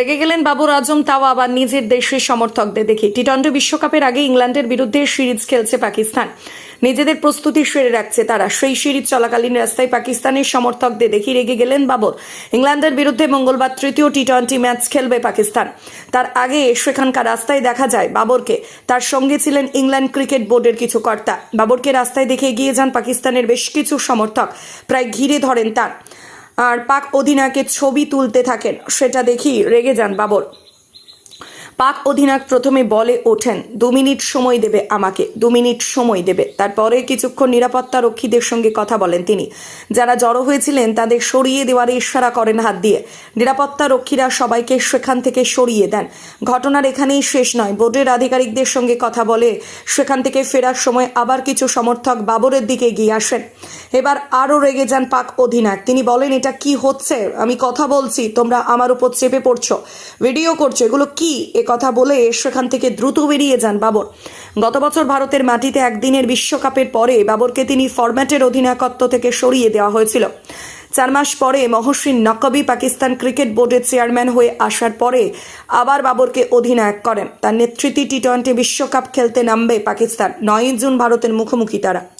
রেগে গেলেন বাবর আজম, তাও আবার নিজের দেশের সমর্থকদের দেখে। টি টোয়েন্টি বিশ্বকাপের আগে ইংল্যান্ডের বিরুদ্ধে সিরিজ খেলছে পাকিস্তান। নিজেদের প্রস্তুতি সেরে রাখছে তারা। সেই সিরিজ চলাকালীন রাস্তায় পাকিস্তানের সমর্থকদের দেখে রেগে গেলেন বাবর। ইংল্যান্ডের বিরুদ্ধে মঙ্গলবার তৃতীয় টি টোয়েন্টি ম্যাচ খেলবে পাকিস্তান। তার আগে সেখানকার রাস্তায় দেখা যায় বাবরকে। তার সঙ্গে ছিলেন ইংল্যান্ড ক্রিকেট বোর্ডের কিছু কর্তা। বাবরকে রাস্তায় দেখে এগিয়ে যান পাকিস্তানের বেশ কিছু সমর্থক। প্রায় ঘিরে ধরেন তার। আর পাক অধিনায়কের ছবি তুলতে থাকেন সেটা দেখি রেগে যান বাবর। পাক অধিনায়ক প্রথমে বলে ওঠেন, দু মিনিট সময় দেবে আমাকে, দু মিনিট সময় দেবে। তারপরে কিছুক্ষণ নিরাপত্তা রক্ষীদের সঙ্গে কথা বলেন তিনি। যারা জড়ো হয়েছিলেন, তাদের সরিয়ে দেওয়ার ইশারা করেন হাত দিয়ে। নিরাপত্তা রক্ষীরা সবাইকে সেখান থেকে সরিয়ে দেন। ঘটনার এখানেই শেষ নয়। বোর্ডের আধিকারিকদের সঙ্গে কথা বলে সেখান থেকে ফেরার সময় আবার কিছু সমর্থক বাবরের দিকে এগিয়ে আসেন। এবার আরও রেগে যান পাক অধিনায়ক। তিনি বলেন, এটা কি হচ্ছে? আমি কথা বলছি, তোমরা আমার উপর চেপে পড়ছো। ভিডিও করছ, এগুলো কি? কথা বলে সেখান থেকে দ্রুত বেরিয়ে যান বাবর। গত বছর ভারতের মাটিতে একদিনের বিশ্বকাপের পরে বাবরকে তিনি ফরম্যাটের অধিনায়কত্ব থেকে সরিয়ে দেওয়া হয়েছিল। চার মাস পরে মহসিন নকবি পাকিস্তান ক্রিকেট বোর্ডের চেয়ারম্যান হয়ে আসার পরে আবার বাবরকে অধিনায়ক করেন। তার নেতৃত্বে টি টোয়েন্টি বিশ্বকাপ খেলতে নামবে পাকিস্তান। নয় জুন ভারতের মুখোমুখি তারা।